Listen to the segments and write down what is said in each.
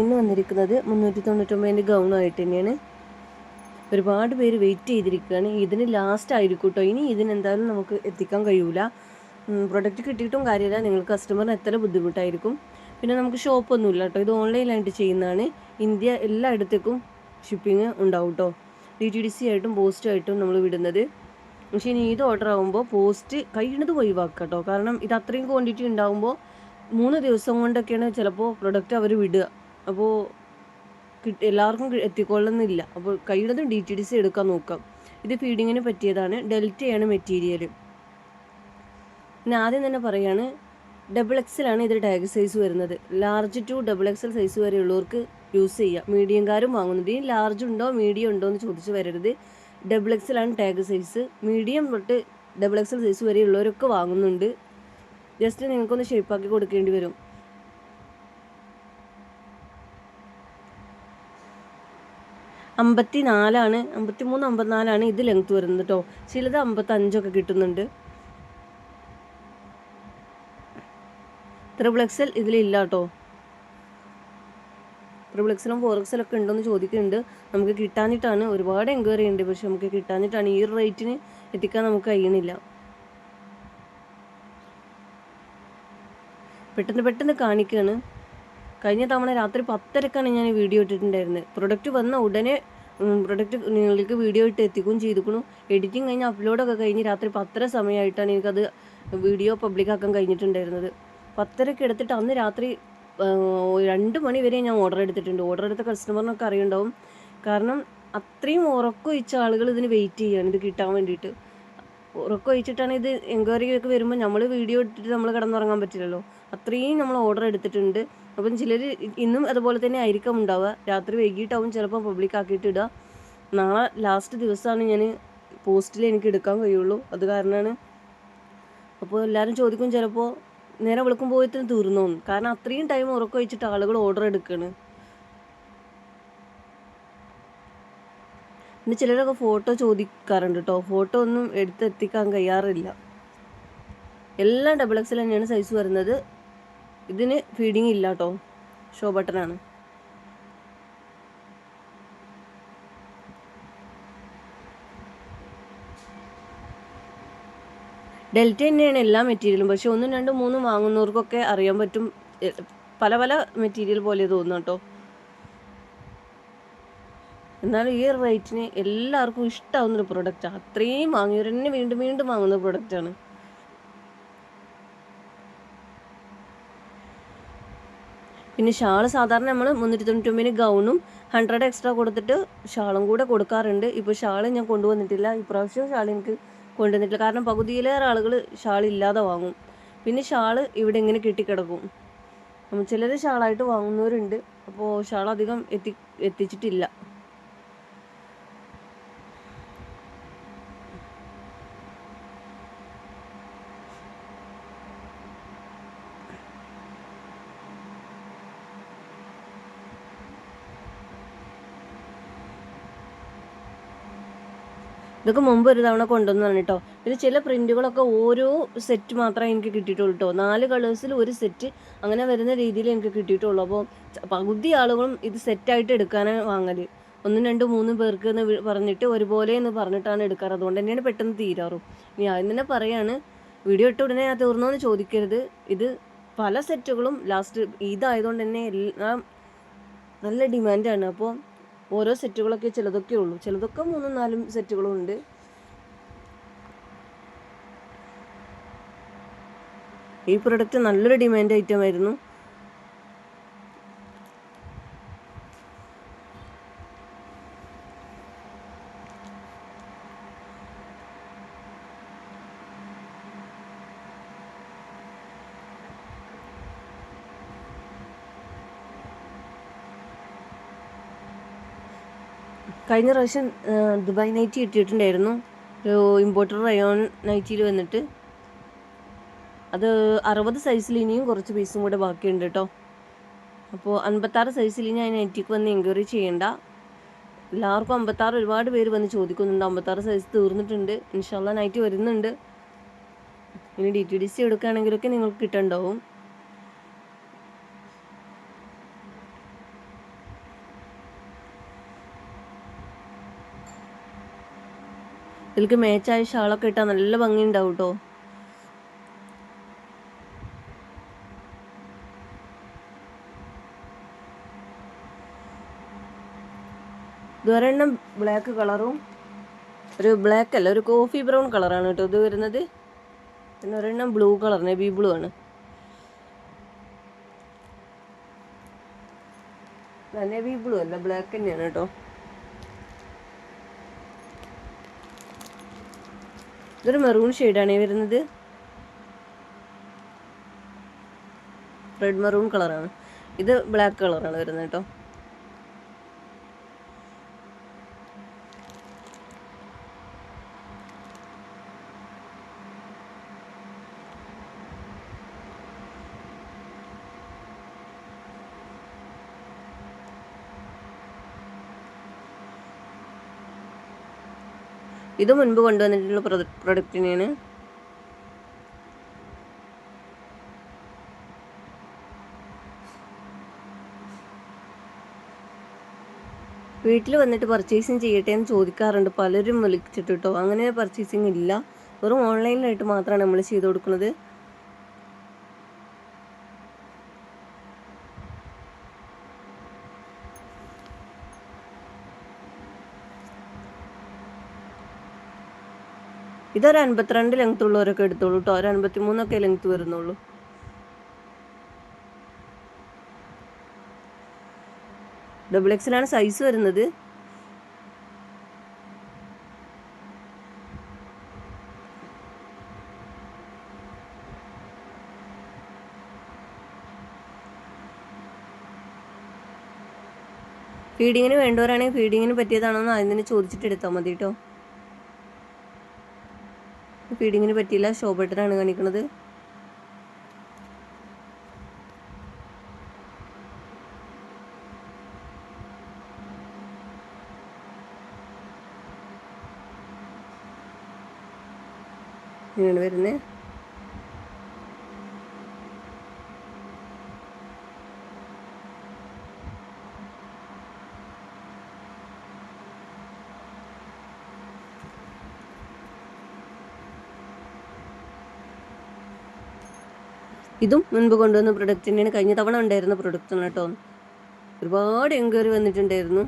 ഇന്ന് വന്നിരിക്കുന്നത് മുന്നൂറ്റി തൊണ്ണൂറ്റൊമ്പതിന്റെ ഗൗണായിട്ട് തന്നെയാണ്. ഒരുപാട് പേര് വെയിറ്റ് ചെയ്തിരിക്കുകയാണ്. ഇതിന് ലാസ്റ്റ് ആയിരിക്കും കേട്ടോ ഇനി ഇതിനെന്തായാലും നമുക്ക് എത്തിക്കാൻ കഴിയൂല. പ്രൊഡക്റ്റ് കിട്ടിയിട്ടും കാര്യമില്ല. നിങ്ങൾ കസ്റ്റമറിന് എത്ര ബുദ്ധിമുട്ടായിരിക്കും. പിന്നെ നമുക്ക് ഷോപ്പൊന്നുമില്ല കേട്ടോ ഇത് ഓൺലൈനായിട്ട് ചെയ്യുന്നതാണ്. ഇന്ത്യ എല്ലായിടത്തേക്കും ഷിപ്പിംഗ് ഉണ്ടാവും കേട്ടോ ഡി ടി ഡി സി ആയിട്ടും പോസ്റ്റ് ആയിട്ടും നമ്മൾ വിടുന്നത്. പക്ഷേ ഇനി ഇത് ഓർഡർ ആകുമ്പോൾ പോസ്റ്റ് കഴിയുന്നത് ഒഴിവാക്കുക കേട്ടോ കാരണം ഇത് അത്രയും ക്വാണ്ടിറ്റി ഉണ്ടാകുമ്പോൾ മൂന്ന് ദിവസം കൊണ്ടൊക്കെയാണ് ചിലപ്പോൾ പ്രൊഡക്റ്റ് അവർ വിടുക. അപ്പോൾ എല്ലാവർക്കും എത്തിക്കൊള്ളുന്നില്ല. അപ്പോൾ കഴിയുന്നതും ഡി ടി ഡി സി എടുക്കാൻ നോക്കാം. ഇത് ഫീഡിങ്ങിന് പറ്റിയതാണ്. ഡെൽറ്റയാണ് മെറ്റീരിയൽ പിന്നെ ആദ്യം തന്നെ പറയുകയാണ് ഡബിൾ എക്സലാണ് ഇതിൽ ടാഗ് സൈസ് വരുന്നത്. Large to double XL size വരെ ഉള്ളവർക്ക് യൂസ് ചെയ്യാം. മീഡിയംകാരും വാങ്ങുന്നത് ഈ ലാർജ് ഉണ്ടോ മീഡിയം ഉണ്ടോ എന്ന് ചോദിച്ച് വരരുത്. ഡബിൾ എക്സലാണ് ടാഗ് സൈസ് മീഡിയം തൊട്ട് ഡബിൾ എക്സൽ സൈസ് വരെ ഉള്ളവരൊക്കെ വാങ്ങുന്നുണ്ട്. ജസ്റ്റ് നിങ്ങൾക്കൊന്ന് ഷേപ്പാക്കി കൊടുക്കേണ്ടി വരും. അമ്പത്തി നാലാണ് അമ്പത്തി മൂന്ന് അമ്പത്തിനാലാണ് ഇത് ലെങ്ത് വരുന്നത് കേട്ടോ ചിലത് അമ്പത്തഞ്ചൊക്കെ കിട്ടുന്നുണ്ട്. ത്രിബിൾ എക്സൽ ഇതിലില്ല കേട്ടോ ത്രിബിൾ എക്സലും ഫോർ എക്സലും ഒക്കെ ഉണ്ടോ എന്ന് ചോദിക്കുന്നുണ്ട്. നമുക്ക് കിട്ടാനിട്ടാണ് ഒരുപാട് എൻക്വയറി ഉണ്ട് പക്ഷെ നമുക്ക് കിട്ടാനിട്ടാണ് ഈ റേറ്റിന് എത്തിക്കാൻ നമുക്ക് കഴിയണില്ല പെട്ടെന്ന് പെട്ടെന്ന് കാണിക്കുകയാണ് കഴിഞ്ഞ തവണ രാത്രി പത്തരക്കാണ് ഞാൻ വീഡിയോ ഇട്ടിട്ടുണ്ടായിരുന്നത്. പ്രൊഡക്റ്റ് വന്ന ഉടനെ പ്രൊഡക്റ്റ് നിങ്ങൾക്ക് വീഡിയോ ഇട്ട് എത്തിക്കുകയും ചെയ്തിരിക്കണു എഡിറ്റിംഗ് കഴിഞ്ഞ് അപ്ലോഡൊക്കെ കഴിഞ്ഞ് രാത്രി പത്തര സമയമായിട്ടാണ് എനിക്കത് വീഡിയോ പബ്ലിക്കാക്കാൻ കഴിഞ്ഞിട്ടുണ്ടായിരുന്നത്. പത്തരക്ക് എടുത്തിട്ട് അന്ന് രാത്രി രണ്ട് മണി വരെ ഞാൻ ഓർഡർ എടുത്തിട്ടുണ്ട്. ഓർഡർ എടുത്ത കസ്റ്റമറിനൊക്കെ അറിയുണ്ടാവും. കാരണം അത്രയും ഉറക്കം ഇച്ച ആളുകൾ ഇതിന് വെയിറ്റ് ചെയ്യാണ് ഇത് കിട്ടാൻ വേണ്ടിയിട്ട്. ഉറക്കം ഒഴിച്ചിട്ടാണ് ഇത് എൻക്വയറി ഒക്കെ വരുമ്പോൾ നമ്മൾ വീഡിയോ ഇട്ടിട്ട് നമ്മൾ കിടന്നുറങ്ങാൻ പറ്റില്ലല്ലോ. അത്രയും നമ്മൾ ഓർഡർ എടുത്തിട്ടുണ്ട്. അപ്പം ചിലർ ഇന്നും അതുപോലെ തന്നെ ആയിരിക്കും ഉണ്ടാവുക. രാത്രി വൈകിട്ടാവും ചിലപ്പോൾ പബ്ലിക് ആക്കിയിട്ട് ഇടുക. നാളെ ലാസ്റ്റ് ദിവസമാണ് ഞാൻ പോസ്റ്റിൽ എനിക്ക് എടുക്കാൻ കഴിയുള്ളൂ. അത് കാരണമാണ്. അപ്പോൾ എല്ലാവരും ചോദിക്കും ചിലപ്പോൾ നേരെ വിളിക്കുമ്പോഴത്തേന് തീർന്നു കാരണം അത്രയും ടൈം ഉറക്കം വെച്ചിട്ട് ആളുകൾ ഓർഡർ എടുക്കുകയാണ് പിന്നെ ചിലരൊക്കെ ഫോട്ടോ ചോദിക്കാറുണ്ട് കേട്ടോ ഫോട്ടോ ഒന്നും എടുത്തെത്തിക്കാൻ കഴിയാറില്ല. എല്ലാം ഡബിൾ എക്സൽ തന്നെയാണ് സൈസ് വരുന്നത്. ഇതിന് ഫീഡിങ് ഇല്ല കേട്ടോ ഷോ ബട്ടണാണ് ഡെൽറ്റ തന്നെയാണ് എല്ലാ മെറ്റീരിയലും പക്ഷെ ഒന്നും രണ്ടും മൂന്നും വാങ്ങുന്നവർക്കൊക്കെ അറിയാൻ പറ്റും. പല പല മെറ്റീരിയൽ പോലെ തോന്നുന്നു കേട്ടോ എന്നാലും ഈ റേറ്റിന് എല്ലാവർക്കും ഇഷ്ടമാവുന്ന ഒരു പ്രൊഡക്റ്റാണ് അത്രയും വാങ്ങിയവർ തന്നെ വീണ്ടും വീണ്ടും വാങ്ങുന്ന പ്രൊഡക്റ്റാണ് പിന്നെ ഷാൾ സാധാരണ നമ്മൾ മുന്നൂറ്റി തൊണ്ണൂറ്റൊമ്പതിന് ഗൗണും ഹൺഡ്രഡ് എക്സ്ട്രാ കൊടുത്തിട്ട് ഷാളും കൂടെ കൊടുക്കാറുണ്ട്. ഇപ്പോൾ ഷാൾ ഞാൻ കൊണ്ടുവന്നിട്ടില്ല. ഇപ്രാവശ്യം ഷാൾ എനിക്ക് കൊണ്ടുവന്നിട്ടില്ല. കാരണം പകുതിയിലേറെ ആളുകൾ ഷാൾ ഇല്ലാതെ വാങ്ങും. പിന്നെ ഷാൾ ഇവിടെ ഇങ്ങനെ കെട്ടിക്കിടക്കും. ചിലർ ഷാളായിട്ട് വാങ്ങുന്നവരുണ്ട്. അപ്പോൾ ഷാൾ അധികം എത്തി എത്തിച്ചിട്ടില്ല. ഇതൊക്കെ മുമ്പ് ഒരു തവണ കൊണ്ടുവന്നതാണ് കേട്ടോ പിന്നെ ചില പ്രിന്റുകളൊക്കെ ഓരോ സെറ്റ് മാത്രമേ എനിക്ക് കിട്ടിയിട്ടുള്ളൂ കേട്ടോ നാല് കളേഴ്സിൽ ഒരു സെറ്റ് അങ്ങനെ വരുന്ന രീതിയിൽ എനിക്ക് കിട്ടിയിട്ടുള്ളൂ. അപ്പോൾ പകുതി ആളുകളും ഇത് സെറ്റായിട്ട് എടുക്കാനാണ് വാങ്ങൽ ഒന്നും രണ്ടും മൂന്ന് പേർക്ക് എന്ന് പറഞ്ഞിട്ട് ഒരുപോലെ എന്ന് പറഞ്ഞിട്ടാണ് എടുക്കാറ്. അതുകൊണ്ട് തന്നെയാണ് പെട്ടെന്ന് തീരാറും. ഇനി ആദ്യം തന്നെ പറയാണ് വീഡിയോ ഇട്ട ഉടനെ ഞാൻ തീർന്നോന്ന് ചോദിക്കരുത്. ഇത് പല സെറ്റുകളും ലാസ്റ്റ് ഇതായതുകൊണ്ട് തന്നെ എല്ലാം നല്ല ഡിമാൻഡാണ് അപ്പോൾ ഓരോ സെറ്റുകളൊക്കെ ചിലതൊക്കെ ഉള്ളൂ. ചിലതൊക്കെ മൂന്നും നാലും സെറ്റുകളും ഉണ്ട് ഈ പ്രൊഡക്റ്റ് നല്ലൊരു ഡിമാൻഡ് ഐറ്റം ആയിരുന്നു. കഴിഞ്ഞ പ്രാവശ്യം ദുബായ് നൈറ്റി കിട്ടിയിട്ടുണ്ടായിരുന്നു. ഒരു ഇമ്പോർട്ടർ റയോൺ നൈറ്റിയിൽ വന്നിട്ട്. അത് അറുപത് സൈസിൽ ഇനിയും കുറച്ച് പീസും കൂടെ ബാക്കിയുണ്ട് കേട്ടോ അപ്പോൾ അൻപത്താറ് സൈസിൽ ഞാൻ നൈറ്റിക്ക് വന്ന് എൻക്വയറി ചെയ്യണ്ട. എല്ലാവർക്കും അമ്പത്താറ് ഒരുപാട് പേര് വന്ന് ചോദിക്കുന്നുണ്ട്. അമ്പത്താറ് സൈസ് തീർന്നിട്ടുണ്ട്. ഇൻഷാല്ല നൈറ്റ് വരുന്നുണ്ട്. ഇനി ഡി ടി ഡി സി എടുക്കുകയാണെങ്കിലൊക്കെ നിങ്ങൾക്ക് കിട്ടുന്നുണ്ടാവും ഇതിലേക്ക് മേച്ചായ ഷാളൊക്കെ ഇട്ടാൽ നല്ല ഭംഗി ഉണ്ടാവും കേട്ടോ ഇതൊരെണ്ണം ബ്ലാക്ക് കളറും ഒരു ബ്ലാക്ക് അല്ല ഒരു കോഫി ബ്രൗൺ കളറാണ് കേട്ടോ ഇത് വരുന്നത്. പിന്നെ ഒരെണ്ണം ബ്ലൂ കളർ നെബി ബ്ലൂ ആണ്. നെബി ബ്ലൂ അല്ല ബ്ലാക്ക് തന്നെയാണ് കേട്ടോ ഇതൊരു മെറൂൺ ഷെയ്ഡാണ് വരുന്നത്. റെഡ് മെറൂൺ കളറാണ് ഇത് ബ്ലാക്ക് കളറാണ് വരുന്നത് കേട്ടോ ഇത് മുൻപ് കൊണ്ടുവന്നിട്ടുള്ള പ്രൊഡക്റ്റ് തന്നെയാണ് വീട്ടിൽ വന്നിട്ട് പർച്ചേസിങ് ചെയ്യട്ടെ എന്ന് ചോദിക്കാറുണ്ട്. പലരും വിളിച്ചിട്ട് കേട്ടോ അങ്ങനെ പർച്ചേസിങ് ഇല്ല. വെറും ഓൺലൈനിലായിട്ട് മാത്രമാണ് നമ്മൾ ചെയ്ത് കൊടുക്കുന്നത്. ഇതൊരു അൻപത്തിരണ്ട് ലെങ്ത് ഉള്ളവരൊക്കെ എടുത്തോളൂ കേട്ടോ ഒരു അൻപത്തി മൂന്നൊക്കെ ലെങ്ത് വരുന്നുള്ളൂ ഡബിൾ എക്സിലാണ് സൈസ് വരുന്നത്. ഫീഡിങ്ങിന് വേണ്ടവരാണെങ്കിൽ ഫീഡിങ്ങിന് പറ്റിയതാണോ എന്ന് അതിന് ചോദിച്ചിട്ട് എടുത്താൽ മതി കേട്ടോ ഫീഡിങ്ങിന് പറ്റിയില്ല. ഷോ ബട്ടനാണ് കാണിക്കുന്നത് ഇങ്ങനെയാണ് വരുന്നത്. ഇതും മുൻപ് കൊണ്ടുവന്ന പ്രൊഡക്റ്റ് തന്നെയാണ്. കഴിഞ്ഞ തവണ ഉണ്ടായിരുന്ന പ്രൊഡക്റ്റ് ആണ് കേട്ടോ. ഒരുപാട് എൻക്വയറി വന്നിട്ടുണ്ടായിരുന്നു.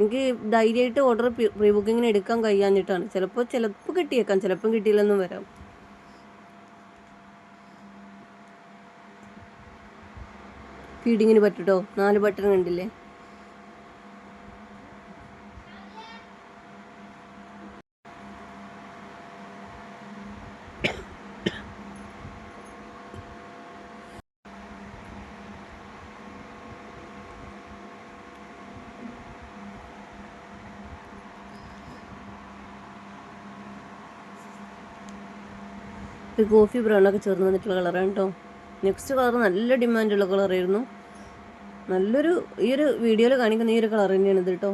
എനിക്ക് ധൈര്യമായിട്ട് ഓർഡർ പ്രീ ബുക്കിങ്ങിന് എടുക്കാൻ കഴിയാഞ്ഞിട്ടാണ്. ചിലപ്പോൾ ചിലപ്പോൾ കിട്ടിയേക്കാം. ചിലപ്പം കിട്ടിയില്ലെന്നും വരാം. ഫീഡിങ്ങിന് പറ്റൂട്ടോ? നാല് ബട്ടൺ കണ്ടില്ലേ? ഒരു കോഫി ബ്രൗണൊക്കെ ചേർന്ന് വന്നിട്ടുള്ള കളറാണ് കേട്ടോ. നെക്സ്റ്റ് കളർ നല്ല ഡിമാൻഡുള്ള കളറായിരുന്നു നല്ലൊരു ഈ ഒരു വീഡിയോയിൽ കാണിക്കുന്ന ഈ ഒരു കളർ തന്നെയാണ് ഇത് കേട്ടോ.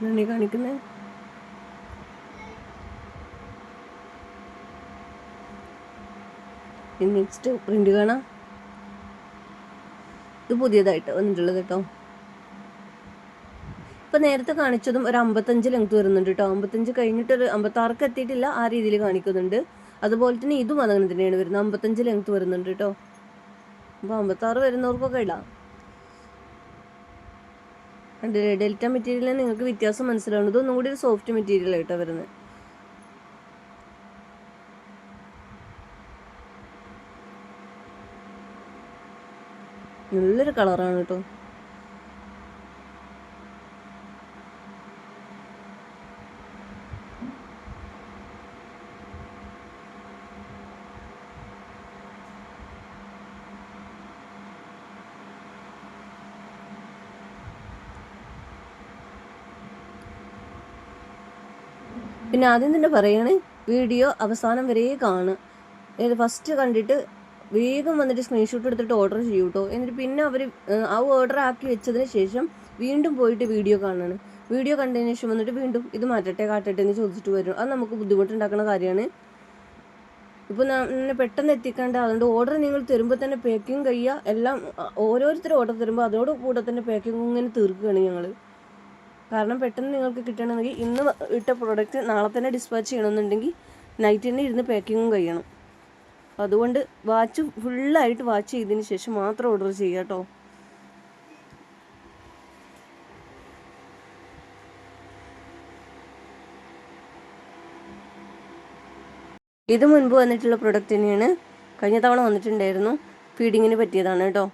എന്താണ് ഈ കാണിക്കുന്നത് നെക്സ്റ്റ് പ്രിന്റ് കാണാം. ഇത് പുതിയതായിട്ട് വന്നിട്ടുള്ളത് കേട്ടോ. ഇപ്പൊ നേരത്തെ കാണിച്ചതും ഒരു അമ്പത്തഞ്ച് ലെങ്ത് വരുന്നുണ്ട് കേട്ടോ. അമ്പത്തഞ്ച് കഴിഞ്ഞിട്ട് ഒരു അമ്പത്താർക്ക് എത്തിയിട്ടില്ല ആ രീതിയിൽ കാണിക്കുന്നുണ്ട്. അതുപോലെ തന്നെ ഇതും അങ്ങനെ തന്നെയാണ് വരുന്നത്. അമ്പത്തഞ്ച് ലെങ്ത് വരുന്നുണ്ട് കേട്ടോ. അപ്പോൾ അമ്പത്താറ് വരുന്നവർക്കൊക്കെ ഇടാം. ഡെൽറ്റ മെറ്റീരിയലിന് നിങ്ങൾക്ക് വ്യത്യാസം മനസ്സിലാവുന്നത് ഒന്നും കൂടി ഒരു സോഫ്റ്റ് മെറ്റീരിയൽ ആയിട്ടാണ് വരുന്നത് നല്ലൊരു കളറാണ് കേട്ടോ പിന്നെ ആദ്യം തന്നെ പറയണേ വീഡിയോ അവസാനം വരെ കാണുക. ഫസ്റ്റ് കണ്ടിട്ട് വേഗം വന്നിട്ട് സ്ക്രീൻഷോട്ട് എടുത്തിട്ട് ഓർഡർ ചെയ്യൂ കേട്ടോ എന്നിട്ട് പിന്നെ അവർ ആ ഓർഡർ ആക്കി വെച്ചതിന് ശേഷം വീണ്ടും പോയിട്ട് വീഡിയോ കാണണം. വീഡിയോ കണ്ടതിന് ശേഷം വന്നിട്ട് വീണ്ടും ഇത് മാറ്റട്ടെ കാട്ടട്ടെ എന്ന് ചോദിച്ചിട്ട് വരും. അത് നമുക്ക് ബുദ്ധിമുട്ടുണ്ടാക്കുന്ന കാര്യമാണ്. ഇപ്പോൾ ഞാൻ പെട്ടെന്ന് എത്തിക്കേണ്ട അതുകൊണ്ട് ഓർഡർ നിങ്ങൾ തരുമ്പോൾ തന്നെ പാക്കിങ് കഴിയുക. എല്ലാം ഓരോരുത്തരും ഓർഡർ തരുമ്പോൾ അതോട് കൂടെ തന്നെ പാക്കിങ് ഇങ്ങനെ തീർക്കുകയാണ് ഞങ്ങൾ കാരണം പെട്ടെന്ന് നിങ്ങൾക്ക് കിട്ടണമെങ്കിൽ ഇന്ന് ഇട്ട പ്രോഡക്റ്റ് നാളെ തന്നെ ഡിസ്പാച്ച് ചെയ്യണമെന്നുണ്ടെങ്കിൽ നൈറ്റ് തന്നെ ഇരുന്ന് പാക്കിങ്ങും കഴിയണം. അതുകൊണ്ട് വാച്ച് ഫുള്ളായിട്ട് വാച്ച് ചെയ്തതിന് ശേഷം മാത്രം ഓർഡർ ചെയ്യുക കേട്ടോ. ഇത് മുൻപ് വന്നിട്ടുള്ള പ്രൊഡക്റ്റ് തന്നെയാണ്. കഴിഞ്ഞ തവണ വന്നിട്ടുണ്ടായിരുന്നു. ഫീഡിങ്ങിന് പറ്റിയതാണ് കേട്ടോ.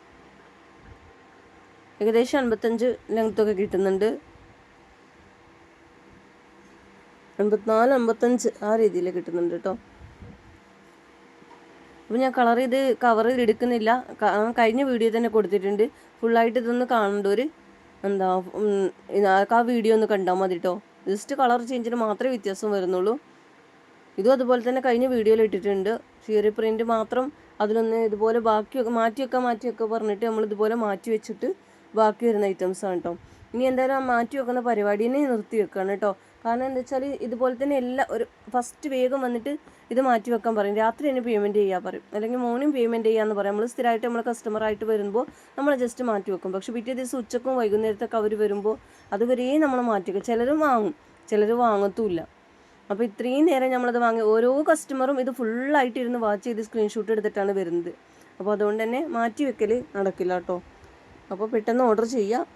ഏകദേശം അൻപത്തഞ്ച് ലെങ്ത്തൊക്കെ കിട്ടുന്നുണ്ട്. അൻപത്തിനാല് അമ്പത്തഞ്ച് ആ രീതിയിൽ കിട്ടുന്നുണ്ട് കേട്ടോ. അപ്പോൾ ഞാൻ കളർ ചെയ്ത് കവർ ചെയ്ത് എടുക്കുന്നില്ല. കഴിഞ്ഞ വീഡിയോ തന്നെ കൊടുത്തിട്ടുണ്ട്. ഫുള്ളായിട്ട് ഇതൊന്ന് കാണേണ്ടവർ എന്താ ആ വീഡിയോ ഒന്ന് കണ്ടാൽ മതി കേട്ടോ ജസ്റ്റ് കളർ ചേഞ്ചിന് മാത്രമേ വ്യത്യാസം വരുന്നുള്ളൂ. ഇതും അതുപോലെ തന്നെ കഴിഞ്ഞ വീഡിയോയിൽ ഇട്ടിട്ടുണ്ട്. ഷിയറി പ്രിന്റ് മാത്രം അതിലൊന്ന് ഇതുപോലെ ബാക്കിയൊക്കെ മാറ്റിയൊക്കെ മാറ്റിയൊക്കെ പറഞ്ഞിട്ട് നമ്മൾ ഇതുപോലെ മാറ്റി വെച്ചിട്ട് ബാക്കി വരുന്ന ഐറ്റംസാണ് കേട്ടോ ഇനി എന്തായാലും ആ മാറ്റി വെക്കുന്ന പരിപാടിനെ നിർത്തി വെക്കുകയാണ് കേട്ടോ കാരണം എന്താ വെച്ചാൽ ഇതുപോലെ തന്നെ എല്ലാ ഒരു ഫസ്റ്റ് വേഗം വന്നിട്ട് ഇത് മാറ്റി വെക്കാൻ പറയും. രാത്രി തന്നെ പേയ്മെന്റ് ചെയ്യാൻ പറയും. അല്ലെങ്കിൽ മോർണിംഗ് പേയ്മെന്റ് ചെയ്യാന്ന് പറയും. നമ്മൾ സ്ഥിരമായിട്ട് നമ്മൾ കസ്റ്റമറായിട്ട് വരുമ്പോൾ നമ്മൾ ജസ്റ്റ് മാറ്റി വെക്കും. പക്ഷേ പിറ്റേ ദിവസം ഉച്ചക്കും വൈകുന്നേരത്തൊക്കെ അവർ വരുമ്പോൾ അതുവരെ നമ്മൾ മാറ്റി വെക്കും. ചിലർ വാങ്ങും. ചിലർ വാങ്ങത്തുമില്ല അപ്പോൾ ഇത്രയും നേരം നമ്മളത് വാങ്ങി ഓരോ കസ്റ്റമറും ഇത് ഫുള്ളായിട്ട് ഇരുന്ന് വാച്ച് ചെയ്ത് സ്ക്രീൻഷോട്ട് എടുത്തിട്ടാണ് വരുന്നത്. അപ്പോൾ അതുകൊണ്ട് തന്നെ മാറ്റി വെക്കൽ നടക്കില്ല കേട്ടോ അപ്പോൾ പെട്ടെന്ന് ഓർഡർ ചെയ്യുക